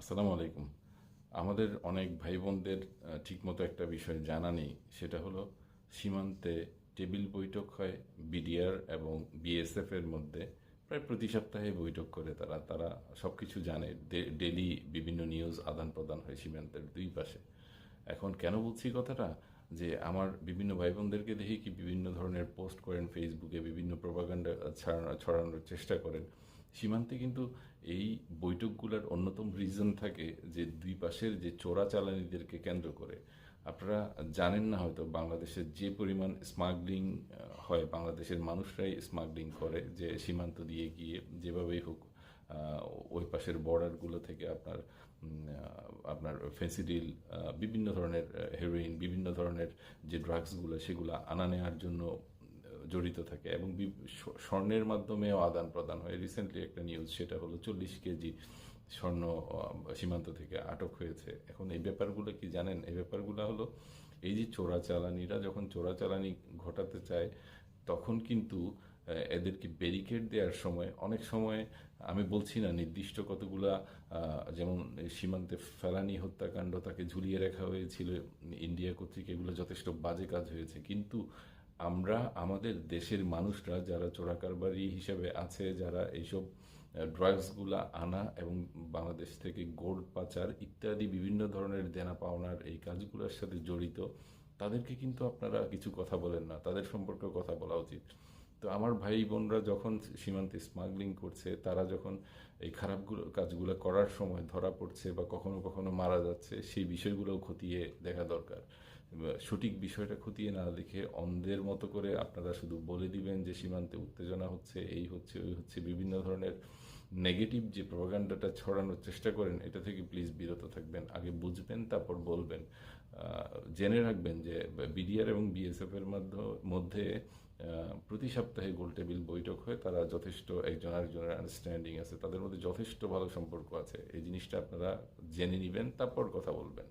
আসসালামু আলাইকুম। আমাদের অনেক ভাই বোনদের ঠিকমতো একটা বিষয় জানা নেই, সেটা হলো সীমান্তে টেবিল বৈঠক হয় বিডিআর এবং বিএসএফ এর মধ্যে। প্রায় প্রতি সপ্তাহে বৈঠক করে তারা তারা সব কিছু জানে ডেলি বিভিন্ন নিউজ আদান প্রদান হয় সীমান্তের দুই পাশে। এখন কেন বলছি কথাটা? যে আমার বিভিন্ন ভাই বোনদেরকে দেখি কি বিভিন্ন ধরনের পোস্ট করেন ফেসবুকে, বিভিন্ন প্রপাগান্ডা ছড়ানো ছড়ানোর চেষ্টা করেন। সীমান্তে কিন্তু এই বৈঠকগুলোর অন্যতম রিজন থাকে যে দুই পাশের যে চোরাচালানিদেরকে কেন্দ্র করে। আপনারা জানেন না হয়তো বাংলাদেশের যে পরিমাণ স্মাগলিং হয়, বাংলাদেশের মানুষরাই স্মাগলিং করে যে সীমান্ত দিয়ে গিয়ে যেভাবেই হোক ওই পাশের বর্ডারগুলো থেকে আপনার আপনার ফেসিডিল বিভিন্ন ধরনের হেরোইন বিভিন্ন ধরনের যে ড্রাগসগুলো সেগুলো আনা নেওয়ার জন্য জড়িত থাকে এবং স্বর্ণের মাধ্যমেও আদান প্রদান হয়। রিসেন্টলি একটা নিউজ সেটা হলো চল্লিশ কেজি স্বর্ণ সীমান্ত থেকে আটক হয়েছে। এখন এই ব্যাপারগুলো কি জানেন? এই ব্যাপারগুলো হলো এই যে চোরাচালানিরা যখন চোরাচালানি ঘটাতে চায়, তখন কিন্তু এদেরকে ব্যারিকেড দেওয়ার সময় অনেক সময় আমি বলছি না, নির্দিষ্ট কতগুলা যেমন সীমান্তে ফেলানি, হত্যাকাণ্ড তাকে ঝুলিয়ে রাখা হয়েছিল, ইন্ডিয়া কর্তৃক এগুলো যথেষ্ট বাজে কাজ হয়েছে। কিন্তু আমরা আমাদের দেশের মানুষরা যারা চোরাকারবারি হিসেবে আছে, যারা এইসব ড্রাগসগুলা আনা এবং বাংলাদেশ থেকে গোল্ড পাচার ইত্যাদি বিভিন্ন ধরনের দেনা পাওনার এই কাজগুলোর সাথে জড়িত, তাদেরকে কিন্তু আপনারা কিছু কথা বলেন না। তাদের সম্পর্কে কথা বলা উচিত। তো আমার ভাই বোনরা যখন সীমান্তে স্মাগলিং করছে, তারা যখন এই খারাপগুলো, কাজগুলো করার সময় ধরা পড়ছে বা কখনো কখনো মারা যাচ্ছে, সেই বিষয়গুলোও খতিয়ে দেখা দরকার। সঠিক বিষয়টা খতিয়ে না দেখে অন্ধের মতো করে আপনারা শুধু বলে দিবেন যে সীমান্তে উত্তেজনা হচ্ছে, এই হচ্ছে, ওই হচ্ছে, বিভিন্ন ধরনের নেগেটিভ যে প্রোপাগান্ডাটা ছড়ানোর চেষ্টা করেন, এটা থেকে প্লিজ বিরত থাকবেন, আগে বুঝবেন, তারপর বলবেন। জেনে রাখবেন যে বিডিআর এবং বিএসএফ এর মধ্যে প্রতি সপ্তাহে গোল টেবিল বৈঠক হয়। তারা যথেষ্ট একজন আরেকজনের আন্ডারস্ট্যান্ডিং আছে। তাদের মধ্যে যথেষ্ট ভালো সম্পর্ক আছে। এই জিনিসটা আপনারা জেনে নেবেন, তারপর কথা বলবেন।